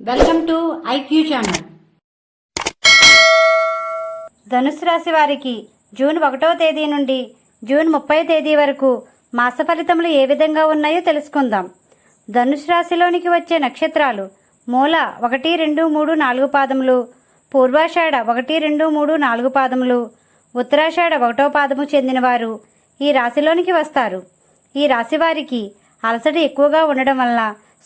Welcome to IQ channel. ధనుసు రాశి వారికి జూన్ ఒకటవ తేదీ నుండి జూన్ ముప్పై తేదీ వరకు మాస ఫలితములు ఏ విధంగా ఉన్నాయో తెలుసుకుందాం. ధనుసు రాశిలోనికి వచ్చే నక్షత్రాలు మూల ఒకటి రెండు మూడు నాలుగు పాదములు పూర్వాషాఢ ఒకటి రెండు మూడు నాలుగు పాదములు ఉత్తరాషాఢ ఒకటో పాదము చెందినవారు ఈ రాశిలోనికి వస్తారు. ఈ రాశి వారికి అలసట ఎక్కువగా ఉండడం వల్ల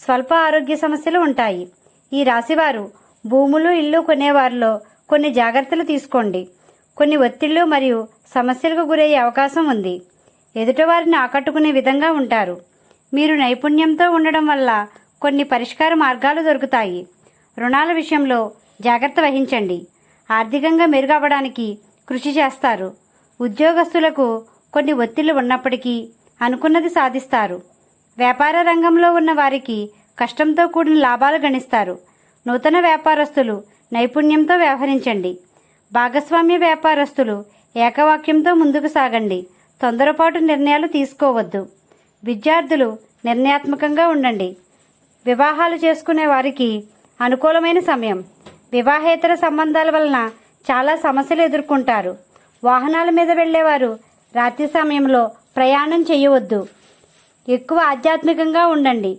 స్వల్ప ఆరోగ్య సమస్యలు ఉంటాయి. ఈ రాశివారు భూములు ఇల్లు కొనేవారిలో కొన్ని జాగ్రత్తలు తీసుకోండి. కొన్ని ఒత్తిళ్ళు మరియు సమస్యలకు గురయ్యే అవకాశం ఉంది. ఎదుటివారిని ఆకట్టుకునే విధంగా ఉంటారు. మీరు నైపుణ్యంతో ఉండడం వల్ల కొన్ని పరిష్కార మార్గాలు దొరుకుతాయి. రుణాల విషయంలో జాగ్రత్త వహించండి. ఆర్థికంగా మెరుగవ్వడానికి కృషి చేస్తారు. ఉద్యోగస్తులకు కొన్ని ఒత్తిళ్ళు ఉన్నప్పటికీ అనుకున్నది సాధిస్తారు. వ్యాపార రంగంలో ఉన్న వారికి కష్టంతో కూడిన లాభాలు గణిస్తారు. నూతన వ్యాపారస్తులు నైపుణ్యంతో వ్యవహరించండి. భాగస్వామ్య వ్యాపారస్తులు ఏకవాక్యంతో ముందుకు సాగండి. తొందరపాటు నిర్ణయాలు తీసుకోవద్దు. విద్యార్థులు నిర్ణయాత్మకంగా ఉండండి. వివాహాలు చేసుకునే వారికి అనుకూలమైన సమయం. వివాహేతర సంబంధాల వలన చాలా సమస్యలు ఎదుర్కొంటారు. వాహనాల మీద వెళ్ళేవారు రాత్రి సమయంలో ప్రయాణం చేయవద్దు. ఎక్కువ ఆధ్యాత్మికంగా ఉండండి.